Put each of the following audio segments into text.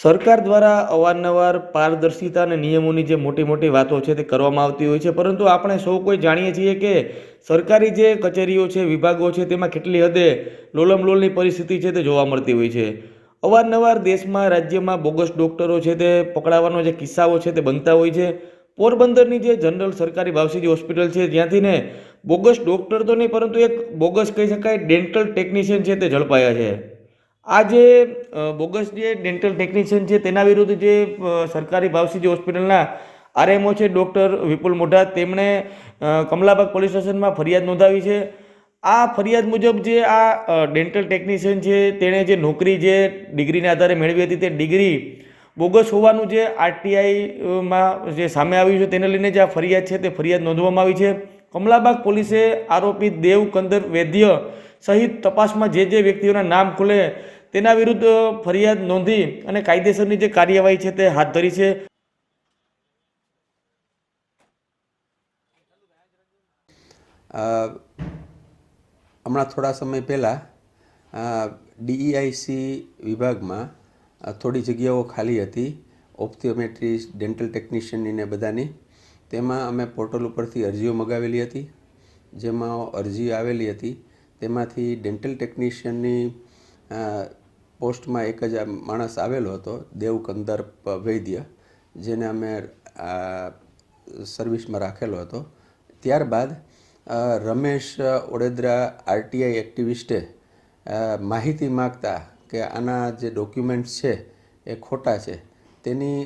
સરકાર દ્વારા અવારનવાર પારદર્શિતા અને નિયમોની જે મોટી મોટી વાતો છે તે કરવામાં આવતી હોય છે, પરંતુ આપણે સૌ કોઈ જાણીએ છીએ કે સરકારી જે કચેરીઓ છે, વિભાગો છે, તેમાં કેટલી હદે લોલમલોલની પરિસ્થિતિ છે તે જોવા મળતી હોય છે. અવારનવાર દેશમાં, રાજ્યમાં બોગસ ડૉક્ટરો છે તે પકડાવાનો જે કિસ્સાઓ છે તે બનતા હોય છે. પોરબંદરની જે જનરલ સરકારી ભાવસીજી હોસ્પિટલ છે, જ્યાંથી ને બોગસ ડૉક્ટર તો નહીં, પરંતુ એક બોગસ કહી શકાય ડેન્ટલ ટેકનિશિયન છે તે ઝડપાયા છે. આ જે બોગસ જે ડેન્ટલ ટેકનિશિયન છે, તેના વિરુદ્ધ જે સરકારી ભાવસી જે હોસ્પિટલના આરએમઓ છે, ડૉક્ટર વિપુલ મોઢા, તેમણે કમલાબાગ પોલીસ સ્ટેશનમાં ફરિયાદ નોંધાવી છે. આ ફરિયાદ મુજબ જે આ ડેન્ટલ ટેકનિશિયન છે, તેણે જે નોકરી જે ડિગ્રીના આધારે મેળવી હતી, તે ડિગ્રી બોગસ હોવાનું જે આરટીઆઈમાં જે સામે આવ્યું છે, તેને લઈને જે આ ફરિયાદ છે, તે ફરિયાદ નોંધવામાં આવી છે. કમલાબાગ પોલીસે આરોપી દેવ કંદર વૈદ્ય સહિત તપાસમાં જે જે વ્યક્તિઓના નામ ખુલે તેના વિરુદ્ધ ફરિયાદ નોંધી અને કાયદેસરની જે કાર્યવાહી છે તે હાથ ધરી છે. હમણાં થોડા સમય પહેલાં ડીઈઆઈસી વિભાગમાં થોડી જગ્યાઓ ખાલી હતી ઓપ્થિયોમેટ્રિસ્ટ ડેન્ટલ ટેકનિશિયનની ને બધાની. તેમાં અમે પોર્ટલ ઉપરથી અરજીઓ મગાવેલી હતી. જેમાં અરજી આવેલી હતી. તેમાંથી ડેન્ટલ ટેકનિશિયનની પોસ્ટમાં એક જ માણસ આવેલો હતો દેવ કંદર્પ વૈદ્ય, જેને અમે સર્વિસમાં રાખેલો હતો. ત્યારબાદ રમેશ ઓડેદરા આરટીઆઈ એક્ટિવિસ્ટે માહિતી માગતા કે આના જે ડોક્યુમેન્ટ્સ છે એ ખોટા છે. તેની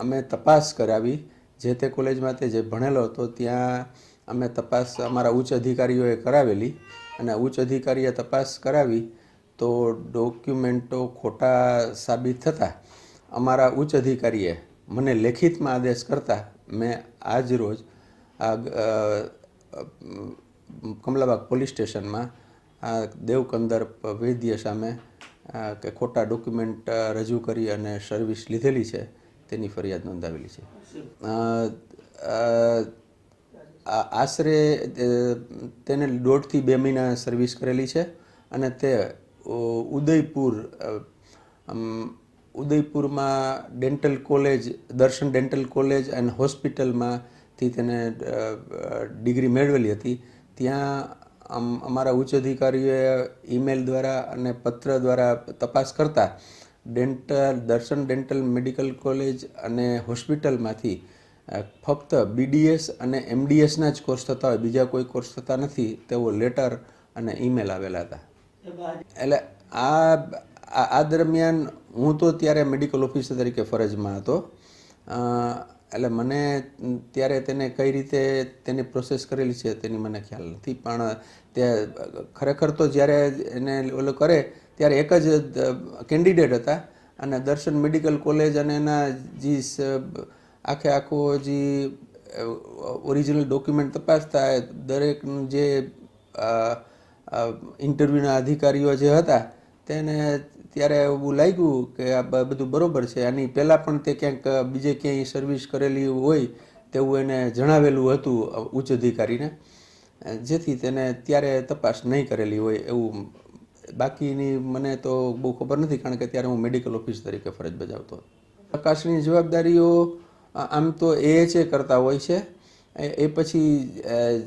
અમે તપાસ કરાવી. જે તે કોલેજમાં તે જે ભણેલો હતો, ત્યાં અમે તપાસ અમારા ઉચ્ચ અધિકારીઓએ કરાવેલી અને ઉચ્ચ અધિકારીએ તપાસ કરાવી તો ડોક્યુમેન્ટો ખોટા સાબિત થતાં અમારા ઉચ્ચ અધિકારીએ મને લેખિતમાં આદેશ કરતા મેં આજ રોજ આ કમલાબાગ પોલીસ સ્ટેશનમાં આ દેવકંદર વૈદ્ય સામે કે ખોટા ડોક્યુમેન્ટ રજૂ કરી અને સર્વિસ લીધેલી છે તેની ફરિયાદ નોંધાવેલી છે. આશરે તેને દોઢથી બે મહિના સર્વિસ કરેલી છે અને તે Udaipur ઉદયપુરમાં dental college, Darshan dental college and હોસ્પિટલમાંથી તેને ડિગ્રી મેળવેલી હતી. ત્યાં અમારા ઉચ્ચ અધિકારીઓએ ઈમેલ દ્વારા અને પત્ર દ્વારા તપાસ કરતા ડેન્ટલ, દર્શન ડેન્ટલ મેડિકલ કોલેજ અને હોસ્પિટલમાંથી ફક્ત બીડીએસ અને એમડીએસના જ કોર્સ થતા હોય, બીજા કોઈ કોર્સ થતા નથી તેવો લેટર અને ઈમેલ આવેલા હતા. એટલે આ આ દરમિયાન હું તો ત્યારે મેડિકલ ઓફિસર તરીકે ફરજમાં હતો. એટલે મને ત્યારે તેને કઈ રીતે તેની પ્રોસેસ કરેલી છે તેની મને ખ્યાલ નથી. પણ તે ખરેખર તો જ્યારે એને ઓલો કરે ત્યારે એક જ કેન્ડિડેટ હતા અને દર્શન મેડિકલ કોલેજ અને એના જે આખે આખો જે ઓરિજિનલ ડોક્યુમેન્ટ તપાસતા, દરેકનું જે ઇન્ટરવ્યૂના અધિકારીઓ જે હતા, તેને ત્યારે એવું લાગ્યું કે આ બધું બરોબર છે. આની પહેલાં પણ તે ક્યાંક બીજે ક્યાંય સર્વિસ કરેલી હોય તેવું એને જણાવેલું હતું ઉચ્ચ અધિકારીને. જેથી તેને ત્યારે તપાસ નહીં કરેલી હોય એવું. બાકીની મને તો બહુ ખબર નથી, કારણ કે ત્યારે હું મેડિકલ ઓફિસ તરીકે ફરજ બજાવતો હતો. પ્રકાશની જવાબદારીઓ આમ તો એ કરતા હોય છે. એ પછી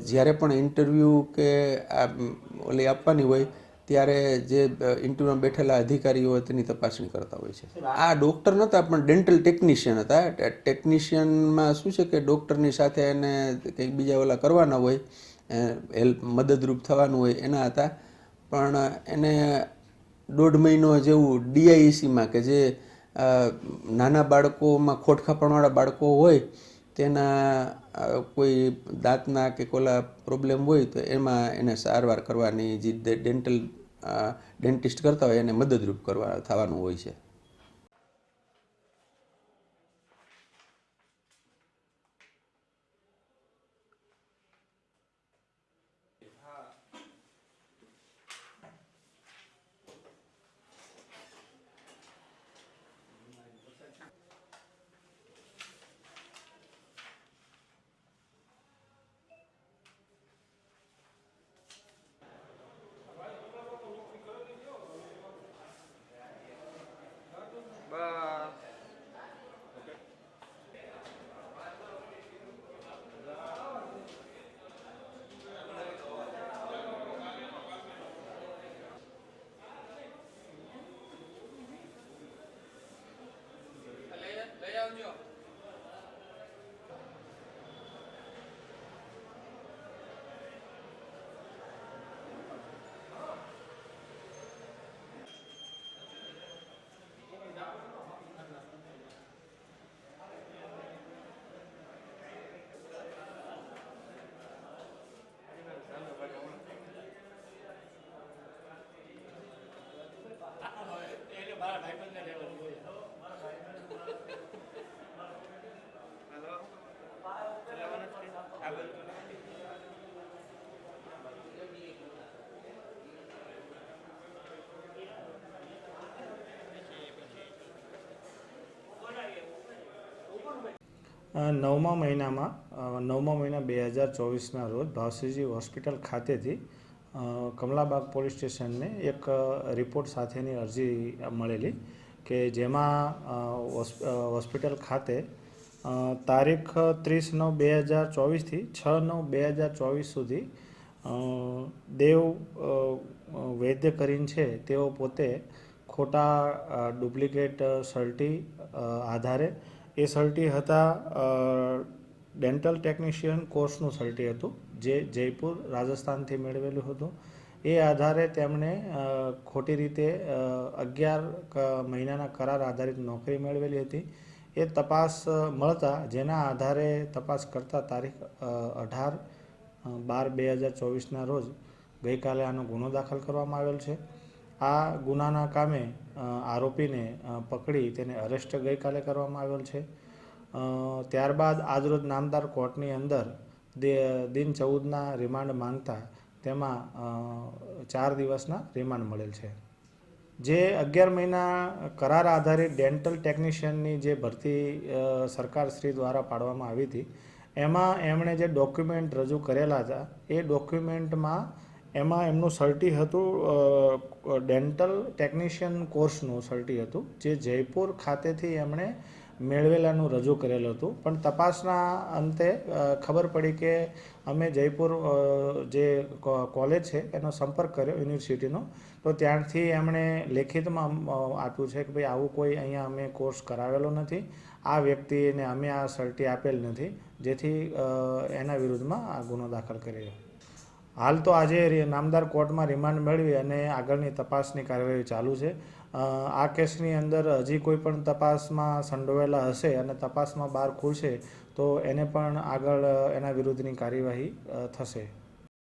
જ્યારે પણ ઇન્ટરવ્યૂ કે ઓલી આપવાની હોય, ત્યારે જે ઇન્ટરવ્યૂમાં બેઠેલા અધિકારીઓ હોય તેની તપાસણી કરતા હોય છે. આ ડૉક્ટર નહોતા પણ ડેન્ટલ ટેકનિશિયન હતા. ટેકનિશિયનમાં શું છે કે ડૉક્ટરની સાથે એને કંઈક બીજા ઓલા કરવાના હોય હેલ્પ મદદરૂપ થવાનું હોય, એના હતા. પણ એને દોઢ મહિનો જેવું ડીઆઈસીમાં કે જે નાના બાળકોમાં ખોટખાપણવાળા બાળકો હોય તેના કોઈ દાંતના કે કોલા પ્રોબ્લેમ હોય તો એમાં એને સારવાર કરવાની જે ડેન્ટલ ડેન્ટિસ્ટ કરતા હોય એને મદદરૂપ કરવા, થવાનું હોય છે. નવમા મહિનામાં નવમા મહિના બે હજાર ચોવીસના રોજ ભાવશ્રીજી હોસ્પિટલ ખાતેથી કમલાબાગ પોલીસ સ્ટેશનને એક રિપોર્ટ સાથેની અરજી મળેલી કે જેમાં હોસ્પિટલ ખાતે તારીખ ત્રીસ નવ બે હજાર ચોવીસથી છ નવ બે હજાર ચોવીસ સુધી દેવ વૈદ્ય કરીને છે તેઓ પોતે ખોટા ડુપ્લિકેટ સર્ટી આધારે એ સર્ટી હતા ડેન્ટલ ટેકનિશિયન કોર્સનું સર્ટી હતું, જે જયપુર, રાજસ્થાનથી મેળવેલું હતું. એ આધારે તેમણે ખોટી રીતે અગિયાર મહિનાના કરાર આધારિત નોકરી મેળવેલી હતી. એ તપાસ મળતા જેના આધારે તપાસ કરતા તારીખ અઢાર બાર બે હજાર ચોવીસના રોજ ગઈકાલે આનો ગુનો દાખલ કરવામાં આવેલ છે. આ ગુનાના કામે આરોપીને પકડી તેને અરેસ્ટ ગઈકાલે કરવામાં આવેલ છે. ત્યારબાદ આજરોજ નામદાર કોર્ટની અંદર દિન ચૌદના રિમાન્ડ માંગતા તેમાં ચાર દિવસના રિમાન્ડ મળેલ છે. જે અગિયાર મહિના કરાર આધારિત ડેન્ટલ ટેકનિશિયનની જે ભરતી સરકાર શ્રી દ્વારા પાડવામાં આવી હતી, એમાં એમણે જે ડોક્યુમેન્ટ રજૂ કરેલા હતા, એ ડોક્યુમેન્ટમાં એમાં એમનું સર્ટી હતું ડેન્ટલ ટેકનિશિયન કોર્સનું સર્ટી હતું, જે જયપુર ખાતેથી એમણે મેળવેલાનું રજૂ કરેલું હતું. પણ તપાસના અંતે ખબર પડી કે અમે જયપુર જે કોલેજ છે, એનો સંપર્ક કર્યો યુનિવર્સિટીનો. તો ત્યારથી એમણે લેખિતમાં આપ્યું છે કે ભાઈ આવું કોઈ અહીંયા અમે કોર્સ કરાવેલો નથી. આ વ્યક્તિને અમે આ સર્ટી આપેલ નથી, જેથી એના વિરુદ્ધમાં આ ગુનો દાખલ કર્યો હાલ તો આજે નામદાર કોર્ટમાં રિમાન્ડ મેળવી અને આગળની તપાસની કાર્યવાહી ચાલુ છે. આ કેસની અંદર હજી કોઈ પણ તપાસમાં સંડોવાયેલા હશે અને તપાસમાં બહાર ખુલશે, તો એને પણ આગળ એના વિરુદ્ધની કાર્યવાહી થશે.